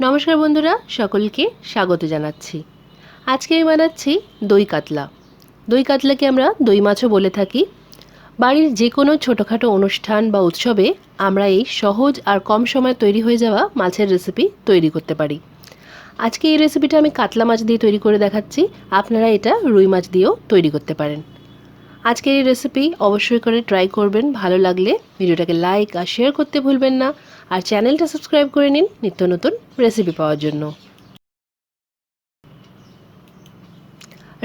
নমস্কার বন্ধুরা, সকলকে স্বাগত জানাচ্ছি। আজকে আমি বানাচ্ছি দই কাতলা। দই কাতলাকে আমরা দই মাছও বলে থাকি। বাড়ির যে কোনো ছোটোখাটো অনুষ্ঠান বা উৎসবে আমরা এই সহজ আর কম সময়ে তৈরি হয়ে যাওয়া মাছের রেসিপি তৈরি করতে পারি। আজকে এই রেসিপিটা আমি কাতলা মাছ দিয়ে তৈরি করে দেখাচ্ছি। আপনারা এটা রুই মাছ দিয়েও তৈরি করতে পারেন। আজকের এই রেসিপি অবশ্যই করে ট্রাই করবেন, ভালো লাগলে ভিডিওটাকে লাইক আর শেয়ার করতে ভুলবেন না। আর চ্যানেলটা সাবস্ক্রাইব করে নিন নিত্য নতুন রেসিপি পাওয়ার জন্য।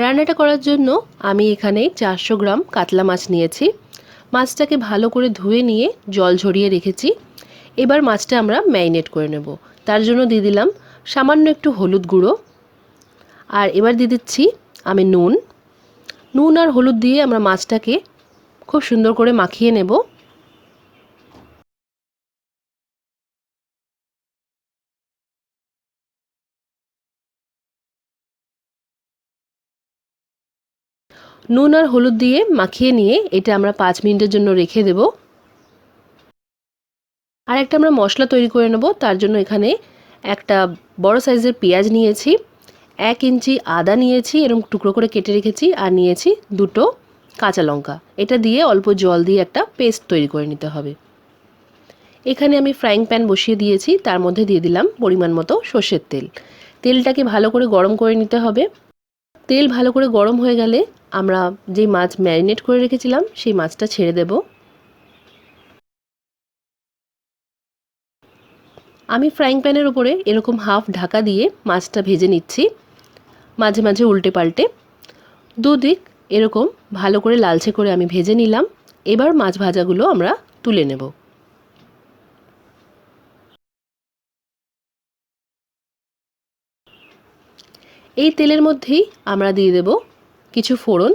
রান্নাটা করার জন্য আমি এখানে চারশো গ্রাম কাতলা মাছ নিয়েছি। মাছটাকে ভালো করে ধুয়ে নিয়ে জল ঝরিয়ে রেখেছি। এবার মাছটা আমরা ম্যারিনেট করে নেব। তার জন্য দিয়ে দিলাম সামান্য একটু হলুদ গুঁড়ো। আর এবার দিয়ে দিচ্ছি আমি নুন। নুন আর হলুদ দিয়ে আমরা মাছটাকে খুব সুন্দর করে মাখিয়ে নেব। নুন আর হলুদ দিয়ে মাখিয়ে নিয়ে এটা আমরা পাঁচ মিনিটের জন্য রেখে দেব। আর একটা আমরা মশলা তৈরি করে নেব, তার জন্য এখানে একটা বড় সাইজের পেঁয়াজ নিয়েছি। এক ইঞ্চি আদা নিয়েছি এরকম টুকরো করে কেটে রেখেছি আর নিয়েছি দুটো কাঁচা লঙ্কা। এটা দিয়ে অল্প জল দিয়ে একটা পেস্ট তৈরি করে নিতে হবে। এখানে আমি ফ্রাইং প্যান বসিয়ে দিয়েছি, তার মধ্যে দিয়ে দিলাম পরিমাণ মতো সর্ষের তেল। তেলটাকে ভালো করে গরম করে নিতে হবে। তেল ভালো করে গরম হয়ে গেলে আমরা যেই মাছ ম্যারিনেট করে রেখেছিলাম, সেই মাছটা ছেড়ে দেব। আমি ফ্রাইং প্যানের উপরে এরকম হাফ ঢাকা দিয়ে মাছটা ভেজে নিচ্ছি। মাঝে মাঝে উল্টে পাল্টে। দুদিক এরকম ভালো করে লালচে করে আমি ভেজে নিলাম। এবার মাছ ভাজাগুলো আমরা তুলে নেব। এই তেলের মধ্যেই আমরা দিয়ে দেব কিছু ফোড়ন।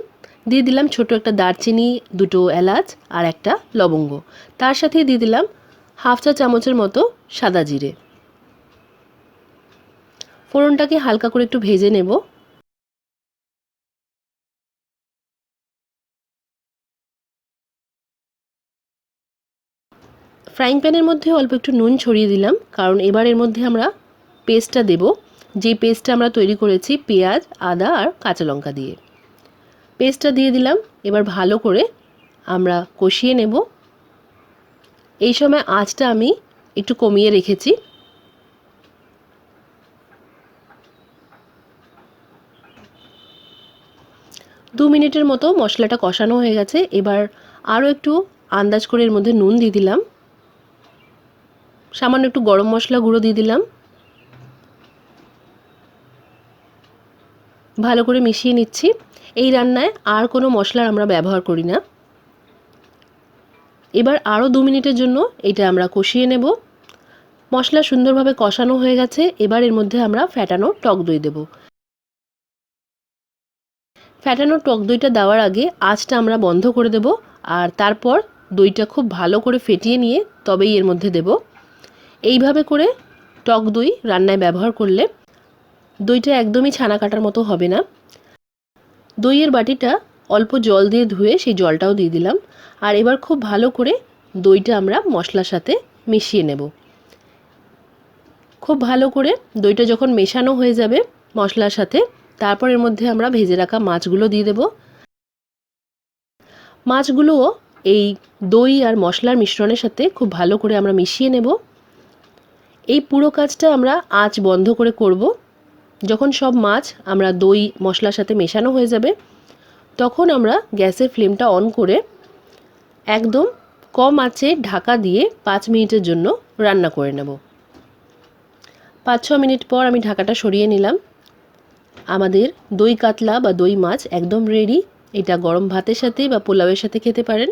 দিয়ে দিলাম ছোট একটা দারচিনি, দুটো এলাচ আর একটা লবঙ্গ। তার সাথে দিয়ে দিলাম হাফ চা চামচের মতো সাদা জিরে। ফোড়নটাকে হালকা করে একটু ভেজে নেব। ফ্রাইং প্যানের মধ্যে অল্প একটু নুন ছড়িয়ে দিলাম, কারণ এবার এর মধ্যে আমরা পেস্টটা দেব। যে পেস্টটা আমরা তৈরি করেছি পেঁয়াজ, আদা আর কাঁচা লঙ্কা দিয়ে। পেস্টটা দিয়ে দিলাম, এবার ভালো করে আমরা কষিয়ে নেব। এই সময় আঁচটা আমি একটু কমিয়ে রেখেছি। দু মিনিটের মতো মশলাটা কষানো হয়ে গেছে। এবার আরও একটু আন্দাজ করে এর মধ্যে নুন দিয়ে দিলাম। সামান্য একটু গরম মশলা গুঁড়ো দিয়ে দিলাম। ভালো করে মিশিয়ে নিচ্ছি। এই রান্নায় আর কোনো মশলার আমরা ব্যবহার করি না। এবার আরও দু মিনিটের জন্য এটা আমরা কষিয়ে নেব। মশলা সুন্দরভাবে কষানো হয়ে গেছে। এবার এর মধ্যে আমরা ফ্যাটানো টক দই দেব। ফ্যাটানো টক দইটা দেওয়ার আগে আঁচটা আমরা বন্ধ করে দেব। আর তারপর দইটা খুব ভালো করে ফেটিয়ে নিয়ে তবেই এর মধ্যে দেব। এইভাবে করে টক দই রান্নায় ব্যবহার করলে দইটা একদমই ছানা কাটার মতো হবে না। দইয়ের বাটিটা অল্প জল দিয়ে ধুয়ে সেই জলটাও দিয়ে দিলাম। আর এবার খুব ভালো করে দইটা আমরা মশলার সাথে মিশিয়ে নেব। খুব ভালো করে দইটা যখন মেশানো হয়ে যাবে মশলার সাথে, তারপর এর মধ্যে আমরা ভেজে রাখা মাছগুলো দিয়ে দেব। মাছগুলোও এই দই আর মশলার মিশ্রণের সাথে খুব ভালো করে আমরা মিশিয়ে নেব। এই পুরো কাজটা আমরা আঁচ বন্ধ করে করব। যখন সব মাছ, আমরা দই, মশলার সাথে মেশানো হয়ে যাবে, তখন আমরা গ্যাসের ফ্লেমটা অন করে একদম কম আঁচে ঢাকা দিয়ে পাঁচ মিনিটের জন্য রান্না করে নেব। পাঁচ, ছ মিনিট পর আমি ঢাকাটা সরিয়ে নিলাম। আমাদের দই কাতলা বা দই মাছ একদম রেডি এটা গরম ভাতের সাথে বা পোলাওয়ের সাথে খেতে পারেন।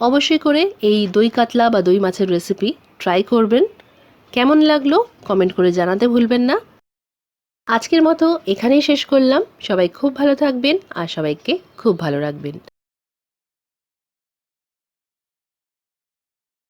অবশ্যই করে এই দই কাতলা বা দই মাছের রেসিপি ট্রাই করবেন। কেমন লাগল কমেন্ট করে জানাতে ভুলবেন না। আজকের মতো এখানেই শেষ করলাম। সবাই খুব ভালো থাকবেন আর সবাইকে খুব ভালো রাখবেন।